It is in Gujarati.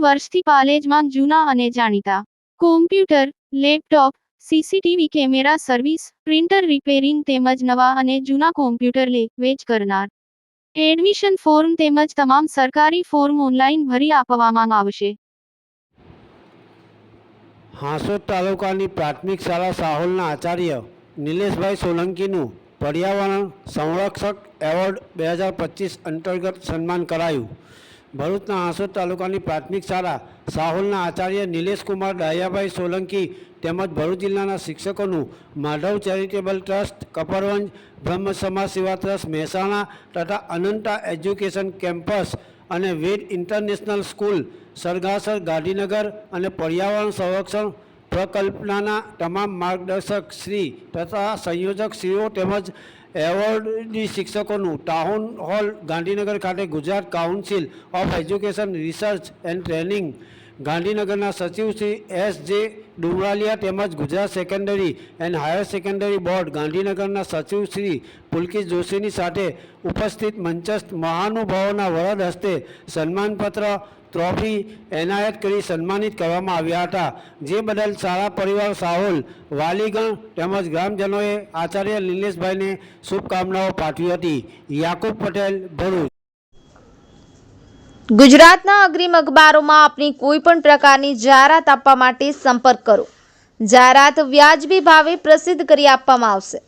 વર્ષથી પાલેજમાં જૂના અને જાણીતા. Computer laptop CCTV camera service printer repairing તેમજ નવા અને જૂના કોમ્પ્યુટર લે, વેચ કરનાર. એડમિશન ફોર્મ તેમજ તમામ સરકારી ફોર્મ ઓનલાઈન ભરી આપવામાં આવશે. હાંસોદ તાલુકાની પ્રાથમિક શાળા સાહોલના આચાર્ય નિલેશભાઈ સોલંકીનું પર્યાવરણ સંરક્ષક એવોર્ડ બે હજાર પચીસ અંતર્ગત સન્માન કરાયું. ભરૂચના આસોદ તાલુકાની પ્રાથમિક શાળા સાહોલના આચાર્ય નિલેશકુમાર ડાયાભાઈ સોલંકી તેમજ ભરૂચ જિલ્લાના શિક્ષકોનું માધવ ચેરિટેબલ ટ્રસ્ટ, કપરવંજ, બ્રહ્મ સમાજ સેવા ટ્રસ્ટ, મહેસાણા તથા અનંતા એજ્યુકેશન કેમ્પસ અને વેદ ઇન્ટરનેશનલ સ્કૂલ, સરગાસર ગાંધીનગર અને પર્યાવરણ સંરક્ષણ પ્રકલ્પનાના તમામ માર્ગદર્શક શ્રી તથા સંયોજક શ્રીઓ તેમજ એવોર્ડી શિક્ષકોનું ટાઉન હોલ, ગાંધીનગર ખાતે Gujarat council of education research and training. ગાંધીનગરના સચિવ શ્રી એસ જે ડુમરાલિયા તેમજ Gujarat secondary and higher secondary board ગાંધીનગરના સચિવ શ્રી પુલકિત જોશીની સાથે ઉપસ્થિત મંચસ્થ મહાનુભાવોના વરદ હસ્તે સન્માનપત્ર ટ્રોફી એનાયત કરી સન્માનિત કરવામાં આવ્યા હતા. જે બદલ શાળા પરિવાર સાહોલ, વાલીગણ તેમજ ગ્રામજનોએ આચાર્ય નિલેશભાઈને શુભકામનાઓ પાઠવી હતી. યાકુબ પટેલ, ભરૂચ. ગુજરાતના અગ્રીમ અખબારોમાં આપની કોઈ પણ પ્રકારની જાહેરાત આપવા માટે સંપર્ક કરો. જાહેરાત વ્યાજબી ભાવે પ્રસિદ્ધ કરી આપવામાં આવશે.